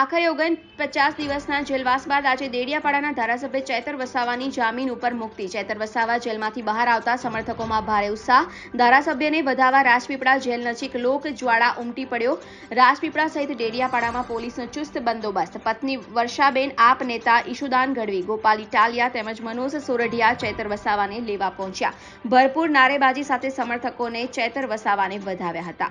આખરે ઓગણ પચાસ દિવસના જેલવાસ બાદ આજે દેડિયાપાડાના ધારાસભ્ય ચેતર વસાવાની જામીન ઉપર મુક્તિ. ચેતર વસાવા જેલમાંથી બહાર આવતા સમર્થકોમાં ભારે ઉત્સાહ. ધારાસભ્યને વધાવા રાજપીપળા જેલ નજીક લોક જ્વાળા ઉમટી પડ્યો. રાજપીપળા સહિત ડેડિયાપાડામાં પોલીસનો ચુસ્ત બંદોબસ્ત. પત્ની વર્ષાબેન, આપ નેતા ઈશુદાન ગઢવી, ગોપાલ ઇટાલિયા તેમજ મનોજ સોરઠિયા ચેતર વસાવાને લેવા પહોંચ્યા. ભરપૂર નારેબાજી સાથે સમર્થકોને ચેતર વસાવાને વધાવ્યા હતા.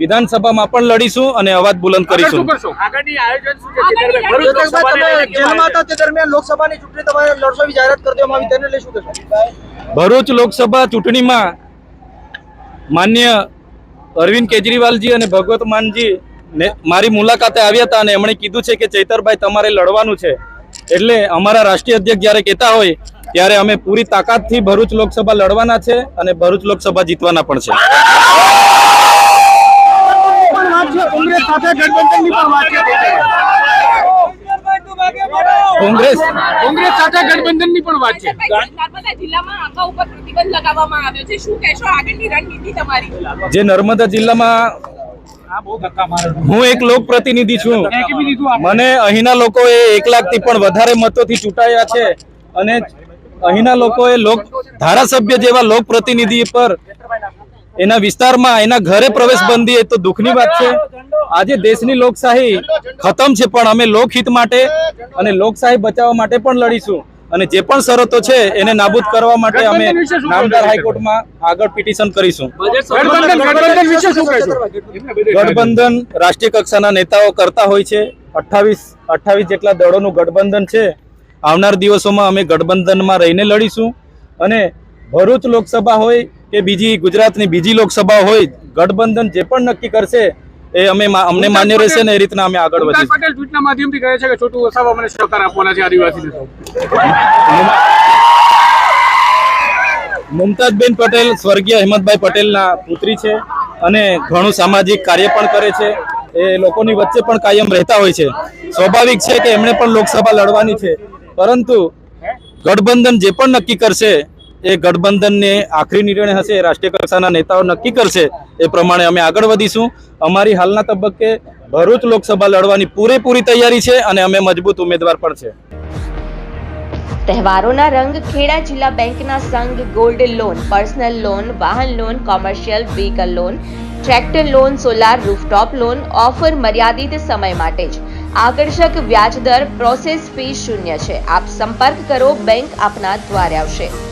વિધાનસભામાં પણ લડીશું અને અવાજ બુલંદ કરીશું. શું કરશો? આગળની આયોજન શું છે? ચેતરભાઈ, ભરૂચ લોકસભા ચૂંટણીમાં માન્ય અરવિંદ કેજરીવાલજી અને ભગવત માનજી ને મારી મુલાકાતે આવ્યા હતા અને એમણે કીધું છે કે ચૈતરભાઈ તમારે લડવાનું છે. એટલે અમારા રાષ્ટ્રીય અધ્યક્ષ જ્યારે કહેતા હોય ત્યારે અમે પૂરી તાકાતથી ભરૂચ લોકસભા લડવાના છે અને ભરૂચ લોકસભા જીતવાના પણ છે. કોંગ્રેસ સાથે ગઠબંધનની પણ વાત કોંગ્રેસ કોંગ્રેસ સાથે ગઠબંધનની પણ વાત છે. જે નર્મદા જિલ્લામાં હું એક લોક પ્રતિનિધિ છું. મને અહીંના લોકોએ એક લાખથી પણ વધારે મતોથી ચૂંટાયા છે અને અહીંના લોકોએ લોક ધારાસભ્ય જેવા લોક પ્રતિનિધિ પર એના વિસ્તારમાં એના ઘરે પ્રવેશ બંધી એ તો દુઃખની વાત છે. આજે દેશની લોકશાહી ખતમ છે પણ અમે લોકહિત માટે અને લોકશાહી બચાવવા માટે પણ લડીશું. અને જે પણ શરતો છે એને નાબૂદ કરવા માટે અમે ગઠબંધન નામદાર હાઈકોર્ટમાં આગળ પિટિશન કરીશું. ગઠબંધન ગઠબંધન વિશે શું કહેશો? ગઠબંધન રાષ્ટ્રીય કક્ષાના નેતાઓ કરતા હોય છે. અઠ્ઠાવીસ અઠ્ઠાવીસ જેટલા દળોનું ગઠબંધન છે. આવનાર દિવસોમાં અમે ગઠબંધનમાં રહીને લડીશું. અને ભરૂચ લોકસભા હોય કે બીજી ગુજરાતની બીજી લોકસભા હોય ગઠબંધન જે પણ નક્કી કરશે એ અમે અમને માન્ય રહેશે ને એ રીતના અમે આગળ વધીશું. પટેલ ટ્વીટના માધ્યમથી કહે છે કે છોટું વસાવા મને સહકાર આપવાના છે આદિવાસી મુમતાજબેન પટેલ સ્વર્ગીય હિંમતભાઈ પટેલના પુત્રી છે અને ઘણું સામાજિક કાર્ય પણ કરે છે. એ લોકોની વચ્ચે પણ કાયમ રહેતા હોય છે. સ્વાભાવિક છે કે એમણે પણ લોકસભા લડવાની છે. પરંતુ ગઠબંધન જે પણ નક્કી કરશે એ ગઠબંધનને આખરી નિર્ણય હશે રાષ્ટ્રીય કક્ષાના નેતાઓ નક્કી કરશે એ પ્રમાણે અમે આગળ વધીશું. અમારી હાલના તબક્કે ભરૂચ લોકસભા લડવાની પૂરેપૂરી તૈયારી છે અને અમે મજબૂત ઉમેદવાર પણ છે. તહેવારોના રંગ ખેડા જિલ્લા બેંકના સંઘ ગોલ્ડ લોન, પર્સનલ લોન, વાહન loan, commercial vehicle loan, tractor loan, solar rooftop loan, offer મર્યાદિત સમય માટે જ. આકર્ષક વ્યાજ દર પ્રોસેસ ફી શૂન્ય છે. આપ સંપર્ક કરો, બેંક આપના દ્વારે આવશે.